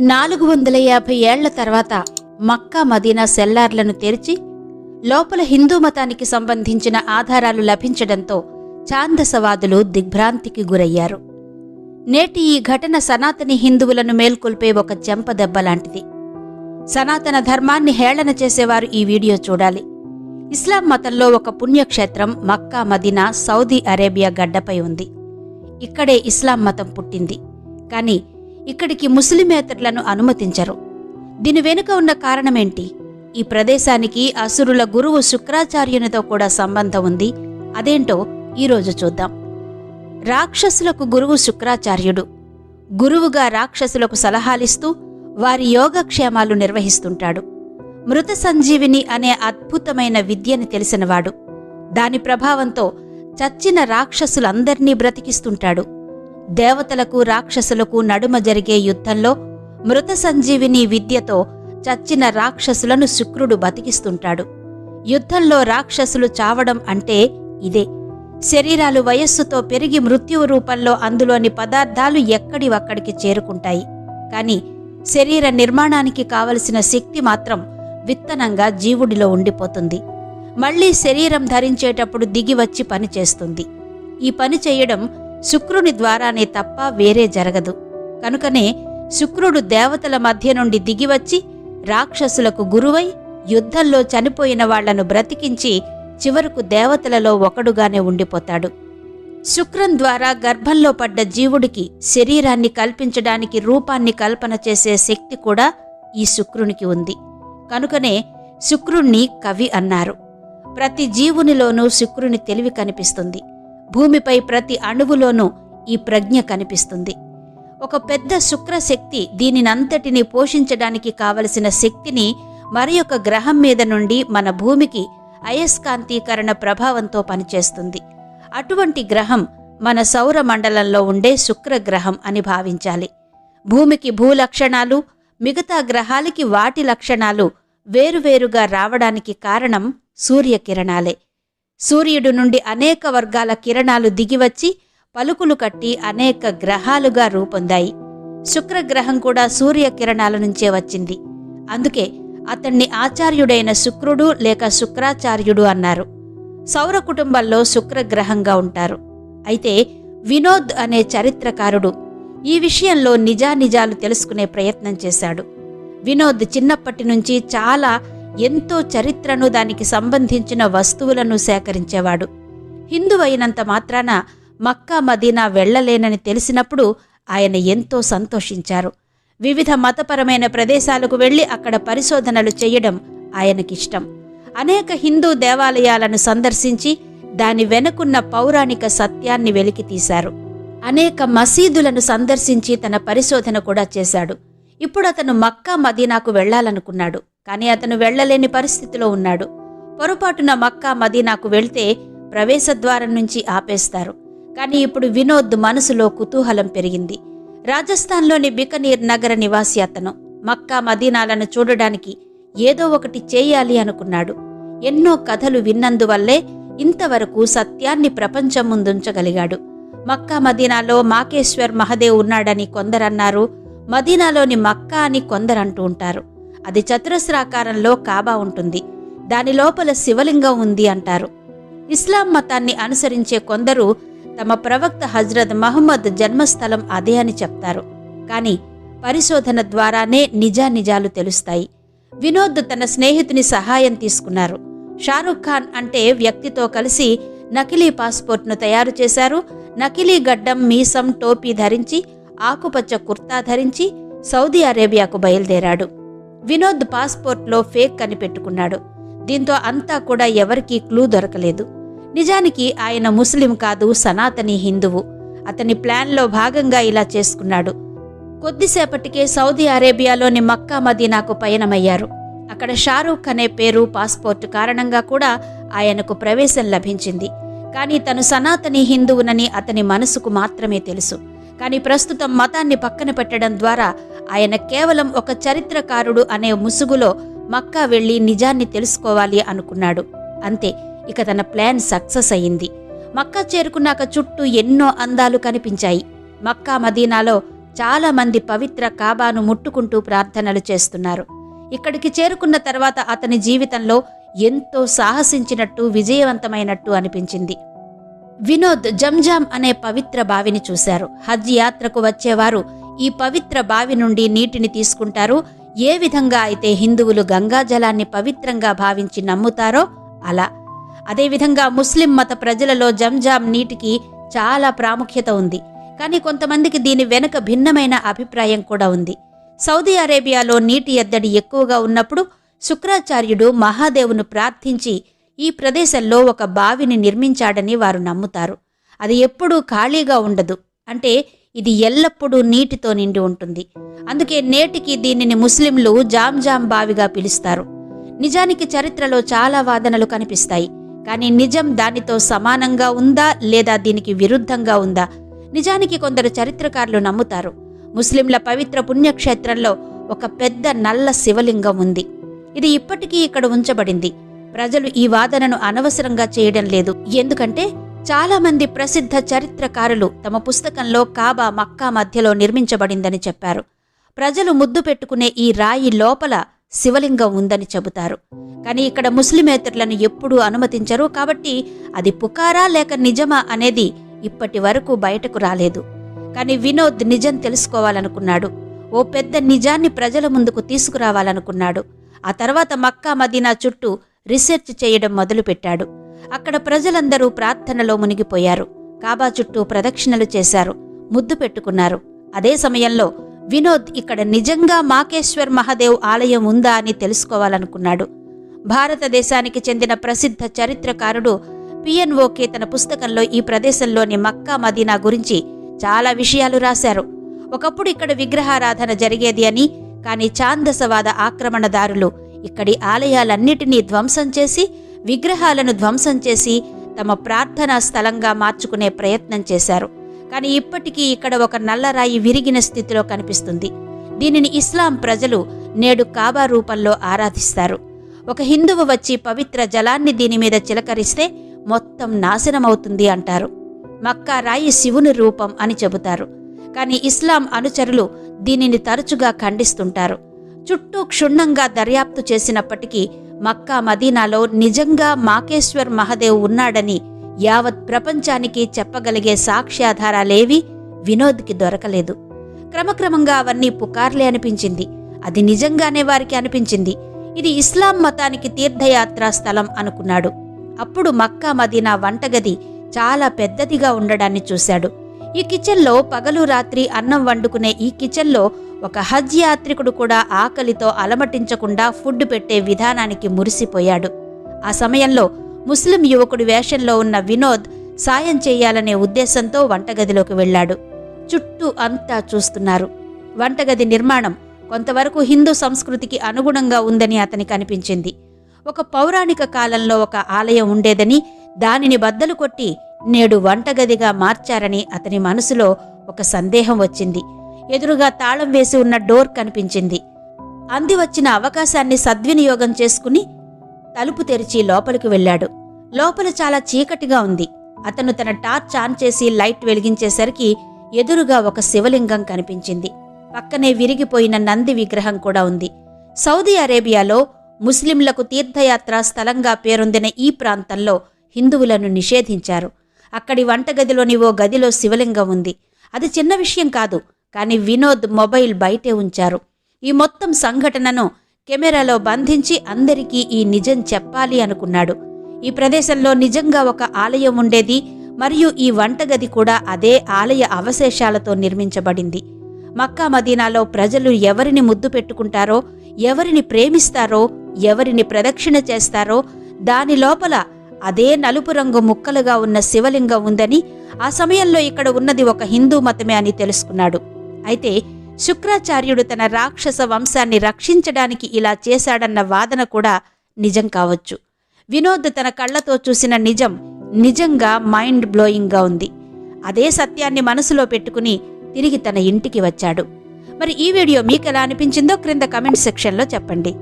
నాలుగు వందల యాభై ఏళ్ళ తర్వాత మక్కా మదీనా సెల్లార్లను తెరిచి లోపల హిందూ మతానికి సంబంధించిన ఆధారాలు లభించడంతో ఛాందసవాదులు దిగ్భ్రాంతికి గురయ్యారు. నేటి ఈ ఘటన సనాతని హిందువులను మేల్కొల్పే ఒక చెంపదెబ్బ లాంటిది. సనాతన ధర్మాన్ని హేళన చేసేవారు ఈ వీడియో చూడాలి. ఇస్లాం మతంలో ఒక పుణ్యక్షేత్రం మక్కా మదీనా సౌదీ అరేబియా గడ్డపై ఉంది. ఇక్కడే ఇస్లాం మతం పుట్టింది. కానీ ఇక్కడికి ముస్లిమేతరులను అనుమతించరు. దీని వెనుక ఉన్న కారణమేంటి? ఈ ప్రదేశానికి అసురుల గురువు శుక్రాచార్యునితో కూడా సంబంధం ఉంది. అదేంటో ఈరోజు చూద్దాం. రాక్షసులకు గురువు శుక్రాచార్యుడు. గురువుగా రాక్షసులకు సలహాలిస్తూ వారి యోగక్షేమాలు నిర్వహిస్తుంటాడు. మృత సంజీవిని అనే అద్భుతమైన విద్యని తెలిసినవాడు. దాని ప్రభావంతో చచ్చిన రాక్షసులందర్నీ బ్రతికిస్తుంటాడు. దేవతలకు రాక్షసులకు నడుమ జరిగే యుద్ధంలో మృత సంజీవిని విద్యతో చచ్చిన రాక్షసులను శుక్రుడు బతికిస్తుంటాడు. యుద్ధంలో రాక్షసులు చావడం అంటే ఇదే. శరీరాలు వయస్సుతో పెరిగి మృత్యువు రూపంలో అందులోని పదార్థాలు ఎక్కడివక్కడికి చేరుకుంటాయి. కాని శరీర నిర్మాణానికి కావలసిన శక్తి మాత్రం విత్తనంగా జీవుడిలో ఉండిపోతుంది. మళ్ళీ శరీరం ధరించేటప్పుడు దిగి వచ్చి పనిచేస్తుంది ఈ పని చేయడం శుక్రుని ద్వారానే తప్ప వేరే జరగదు. కనుకనే శుక్రుడు దేవతల మధ్య నుండి దిగివచ్చి రాక్షసులకు గురువై యుద్ధంలో చనిపోయిన వాళ్ళను బ్రతికించి చివరకు దేవతలలో ఒకడుగానే ఉండిపోతాడు. శుక్రం ద్వారా గర్భంలో పడ్డ జీవుడికి శరీరాన్ని కల్పించడానికి రూపాన్ని కల్పన చేసే శక్తి కూడా ఈ శుక్రునికి ఉంది. కనుకనే శుక్రుణ్ణి కవి అన్నారు. ప్రతి జీవునిలోనూ శుక్రుని తెలివి కనిపిస్తుంది. భూమిపై ప్రతి అణువులోనూ ఈ ప్రజ్ఞ కనిపిస్తుంది. ఒక పెద్ద శుక్రశక్తి దీనినంతటిని పోషించడానికి కావలసిన శక్తిని మరి ఒక గ్రహం మీద నుండి మన భూమికి అయస్కాంతీకరణ ప్రభావంతో పనిచేస్తుంది. అటువంటి గ్రహం మన సౌర మండలంలో ఉండే శుక్రగ్రహం అని భావించాలి. భూమికి భూలక్షణాలు మిగతా గ్రహాలకి వాటి లక్షణాలు వేరువేరుగా రావడానికి కారణం సూర్యకిరణాలే. సూర్యుడు నుండి అనేక వర్గాల కిరణాలు దిగివచ్చి పలుకులు కట్టి అనేక గ్రహాలుగా రూపొందాయి. శుక్రగ్రహం కూడా సూర్య కిరణాల నుంచే వచ్చింది. అందుకే అతన్ని ఆచార్యుడైన శుక్రుడు లేక శుక్రాచార్యుడు అన్నారు. సౌర కుటుంబంలో శుక్రగ్రహంగా ఉంటారు. అయితే వినోద్ అనే చరిత్రకారుడు ఈ విషయంలో నిజానిజాలు తెలుసుకునే ప్రయత్నం చేశాడు. వినోద్ చిన్నప్పటి నుంచి చాలా ఎంతో చరిత్రను దానికి సంబంధించిన వస్తువులను సేకరించేవాడు. హిందువైనంత మాత్రాన మక్కా మదీనా వెళ్ళలేనని తెలిసినప్పుడు ఆయన ఎంతో సంతోషించారు. వివిధ మతపరమైన ప్రదేశాలకు వెళ్ళి అక్కడ పరిశోధనలు చేయడం ఆయనకిష్టం. అనేక హిందూ దేవాలయాలను సందర్శించి దాని వెనుకున్న పౌరాణిక సత్యాన్ని వెలికితీశారు అనేక మసీదులను సందర్శించి తన పరిశోధన కూడా చేశాడు. ఇప్పుడు అతను మక్కా మదీనాకు వెళ్ళాలనుకున్నాడు కానీ అతను వెళ్ళలేని పరిస్థితిలో ఉన్నాడు. పొరపాటున మక్కా మదీనాకు వెళ్తే ప్రవేశద్వారం నుంచి ఆపేస్తారు. కానీ ఇప్పుడు వినోద్ మనసులో కుతూహలం పెరిగింది. రాజస్థాన్లోని బికనీర్ నగర నివాసి అతను మక్కా మదీనాలను చూడడానికి ఏదో ఒకటి చేయాలి అనుకున్నాడు. ఎన్నో కథలు విన్నందువల్లే ఇంతవరకు సత్యాన్ని ప్రపంచం ముందుంచగలిగాడు. మక్కా మదీనాలో మాకేశ్వర్ మహదేవ్ ఉన్నాడని కొందరన్నారు. మదీనాలోని మక్కా అని కొందరంటూ ఉంటారు. అది చతురస్రాకారంలో కాబా ఉంటుంది. దాని లోపల శివలింగం ఉంది అంటారు. ఇస్లాం మతాన్ని అనుసరించే కొందరు తమ ప్రవక్త హజ్రత్ మహమ్మద్ జన్మస్థలం అదే అని చెప్తారు. కానీ పరిశోధన ద్వారానే నిజానిజాలు తెలుస్తాయి. వినోద్ తన స్నేహితుని సహాయం తీసుకున్నారు. షారుఖ్ ఖాన్ అంటే వ్యక్తితో కలిసి నకిలీ పాస్పోర్ట్ను తయారు చేశారు. నకిలీ గడ్డం మీసం టోపీ ధరించి ఆకుపచ్చ కుర్తా ధరించి సౌదీ అరేబియాకు బయలుదేరాడు. వినోద్ పాస్పోర్ట్లో ఫేక్ కనిపెట్టుకున్నాడు దీంతో అంతా కూడా ఎవరికీ క్లూ దొరకలేదు. నిజానికి ఆయన ముస్లిం కాదు సనాతని హిందువు. అతని ప్లాన్లో భాగంగా ఇలా చేసుకున్నాడు. కొద్దిసేపటికే సౌదీ అరేబియాలోని మక్కా మదీనాకు పయనమయ్యారు. అక్కడ షారూఖ్ అనే పేరు పాస్పోర్ట్ కారణంగా కూడా ఆయనకు ప్రవేశం లభించింది. కానీ తను సనాతని హిందువునని అతని మనసుకు మాత్రమే తెలుసు. కానీ ప్రస్తుతం మతాన్ని పక్కన పెట్టడం ద్వారా ఆయన కేవలం ఒక చరిత్రకారుడు అనే ముసుగులో మక్కా వెళ్ళి నిజాన్ని తెలుసుకోవాలి అనుకున్నాడు. అంతే ఇక తన ప్లాన్ సక్సెస్ అయింది. మక్కా చేరుకున్నాక చుట్టూ ఎన్నో అందాలు కనిపించాయి. మక్కా మదీనాలో చాలా మంది పవిత్ర కాబాను ముట్టుకుంటూ ప్రార్థనలు చేస్తున్నారు. ఇక్కడికి చేరుకున్న తర్వాత అతని జీవితంలో ఎంతో సాహసించినట్టు విజయవంతమైనట్టు అనిపించింది. వినోద్ జంజాం అనే పవిత్ర బావిని చూశారు. హజ్ యాత్రకు వచ్చేవారు ఈ పవిత్ర బావి నుండి నీటిని తీసుకుంటారు. ఏ విధంగా అయితే హిందువులు గంగా జలాన్ని పవిత్రంగా భావించి నమ్ముతారో అలా. అదేవిధంగా ముస్లిం మత ప్రజలలో జంజాం నీటికి చాలా ప్రాముఖ్యత ఉంది. కానీ కొంతమందికి దీని వెనుక భిన్నమైన అభిప్రాయం కూడా ఉంది. సౌదీ అరేబియాలో నీటి ఎద్దడి ఎక్కువగా ఉన్నప్పుడు శుక్రాచార్యుడు మహాదేవును ప్రార్థించి ఈ ప్రదేశంలో ఒక బావిని నిర్మించాడని వారు నమ్ముతారు. అది ఎప్పుడూ ఖాళీగా ఉండదు. అంటే ఇది ఎల్లప్పుడూ నీటితో నిండి ఉంటుంది. అందుకే నేటికి దీనిని ముస్లింలు జామ్ జామ్ బావిగా పిలుస్తారు. నిజానికి చరిత్రలో చాలా వాదనలు కనిపిస్తాయి. కానీ నిజం దానితో సమానంగా ఉందా లేదా దీనికి విరుద్ధంగా ఉందా? నిజానికి కొందరు చరిత్రకారులు నమ్ముతారు. ముస్లింల పవిత్ర పుణ్యక్షేత్రంలో ఒక పెద్ద నల్ల శివలింగం ఉంది. ఇది ఇప్పటికీ ఇక్కడ ఉంచబడింది. ప్రజలు ఈ వాదనను అనవసరంగా చేయడం లేదు. ఎందుకంటే చాలా మంది ప్రసిద్ధ చరిత్రకారులు తమ పుస్తకంలో కాబా మక్కా మధ్యలో నిర్మించబడిందని చెప్పారు. ప్రజలు ముద్దు పెట్టుకునే ఈ రాయి లోపల శివలింగం ఉందని చెబుతారు. కానీ ఇక్కడ ముస్లిమేతరులను ఎప్పుడూ అనుమతించరు కాబట్టి అది పుకారా లేక నిజమా అనేది ఇప్పటి వరకు బయటకు రాలేదు. కానీ వినోద్ నిజం తెలుసుకోవాలనుకున్నాడు. ఓ పెద్ద నిజాన్ని ప్రజల ముందుకు తీసుకురావాలనుకున్నాడు. ఆ తర్వాత మక్కా మదీనా చుట్టూ రీసెర్చ్ చేయడం మొదలుపెట్టాడు. అక్కడ ప్రజలందరూ ప్రార్థనలో మునిగిపోయారు. కాబా చుట్టూ ప్రదక్షిణలు చేశారు. ముద్దు పెట్టుకున్నారు. అదే సమయంలో వినోద్ ఇక్కడ నిజంగా మాకేశ్వర్ మహాదేవ్ ఆలయం ఉందా అని తెలుసుకోవాలనుకున్నాడు. భారతదేశానికి చెందిన ప్రసిద్ధ చరిత్రకారుడు పిఎన్ఓకే తన పుస్తకంలో ఈ ప్రదేశంలోని మక్కా మదీనా గురించి చాలా విషయాలు రాశారు. ఒకప్పుడు ఇక్కడ విగ్రహారాధన జరిగేది అని కానీ ఛాందసవాద ఆక్రమణదారులు ఇక్కడి ఆలయాలన్నిటినీ ధ్వంసం చేసి విగ్రహాలను ధ్వంసం చేసి తమ ప్రార్థనా స్థలంగా మార్చుకునే ప్రయత్నం చేశారు. కానీ ఇప్పటికీ ఇక్కడ ఒక నల్లరాయి విరిగిన స్థితిలో కనిపిస్తుంది. దీనిని ఇస్లాం ప్రజలు నేడు కాబా రూపంలో ఆరాధిస్తారు. ఒక హిందువు వచ్చి పవిత్ర జలాన్ని దీని మీద చిలకరిస్తే మొత్తం నాశనమవుతుంది అంటారు. మక్కా రాయి శివుని రూపం అని చెబుతారు. కానీ ఇస్లాం అనుచరులు దీనిని తరచుగా ఖండిస్తుంటారు. చుట్టూ క్షుణ్ణంగా దర్యాప్తు చేసినప్పటికీ మక్కా మదీనాలో నిజంగా మాకేశ్వర్ మహదేవ్ ఉన్నాడని యావత్ ప్రపంచానికి చెప్పగలిగే సాక్ష్యాధారాలేవి వినోద్కి దొరకలేదు. క్రమక్రమంగా అవన్నీ పుకార్లే అనిపించింది. అది నిజంగానే వారికి అనిపించింది. ఇది ఇస్లాం మతానికి తీర్థయాత్రా స్థలం అనుకున్నాడు. అప్పుడు మక్కా మదీనా వంటగది చాలా పెద్దదిగా ఉండడాన్ని చూశాడు. ఈ కిచెన్లో పగలు రాత్రి అన్నం వండుకునే ఈ కిచెన్లో ఒక హజ్ యాత్రికుడు కూడా ఆకలితో అలమటించకుండా ఫుడ్ పెట్టే విధానానికి మురిసిపోయాడు. ఆ సమయంలో ముస్లిం యువకుడి వేషంలో ఉన్న వినోద్ సాయం చేయాలనే ఉద్దేశంతో వంటగదిలోకి వెళ్ళాడు. చుట్టూ అంతా చూస్తున్నారు. వంటగది నిర్మాణం కొంతవరకు హిందూ సంస్కృతికి అనుగుణంగా ఉందని అతనికి అనిపించింది. ఒక పౌరాణిక కాలంలో ఒక ఆలయం ఉండేదని దానిని బద్దలు కొట్టి నేడు వంటగదిగా మార్చారని అతని మనసులో ఒక సందేహం వచ్చింది. ఎదురుగా తాళం వేసి ఉన్న డోర్ కనిపించింది. అంది వచ్చిన అవకాశాన్ని సద్వినియోగం చేసుకుని తలుపు తెరిచి లోపలికి వెళ్ళాడు. లోపల చాలా చీకటిగా ఉంది. అతను తన టార్చ్ ఆన్ చేసి లైట్ వెలిగించేసరికి ఎదురుగా ఒక శివలింగం కనిపించింది. పక్కనే విరిగిపోయిన నంది విగ్రహం కూడా ఉంది. సౌదీ అరేబియాలో ముస్లింలకు తీర్థయాత్ర స్థలంగా పేరొందిన ఈ ప్రాంతంలో హిందువులను నిషేధించారు. అక్కడి వంటగదిలోని ఓ గదిలో శివలింగం ఉంది. అది చిన్న విషయం కాదు. కానీ వినోద్ మొబైల్ బయటే ఉంచారు. ఈ మొత్తం సంఘటనను కెమెరాలో బంధించి అందరికీ ఈ నిజం చెప్పాలి అనుకున్నాడు. ఈ ప్రదేశంలో నిజంగా ఒక ఆలయం ఉండేది మరియు ఈ వంటగది కూడా అదే ఆలయ అవశేషాలతో నిర్మించబడింది. మక్కా మదీనాలో ప్రజలు ఎవరిని ముద్దు పెట్టుకుంటారో ఎవరిని ప్రేమిస్తారో ఎవరిని ప్రదక్షిణ చేస్తారో దాని లోపల అదే నలుపు రంగు ముక్కలుగా ఉన్న శివలింగం ఉందని ఆ సమయంలో ఇక్కడ ఉన్నది ఒక హిందూ మతమే అని తెలుసుకున్నాడు. అయితే శుక్రాచార్యుడు తన రాక్షస వంశాన్ని రక్షించడానికి ఇలా చేశాడన్న వాదన కూడా నిజం కావచ్చు. వినోద్ తన కళ్ళతో చూసిన నిజం నిజంగా మైండ్ బ్లోయింగ్గా ఉంది. అదే సత్యాన్ని మనసులో పెట్టుకుని తిరిగి తన ఇంటికి వచ్చాడు. మరి ఈ వీడియో మీకు ఎలా అనిపించిందో క్రింద కమెంట్ సెక్షన్లో చెప్పండి.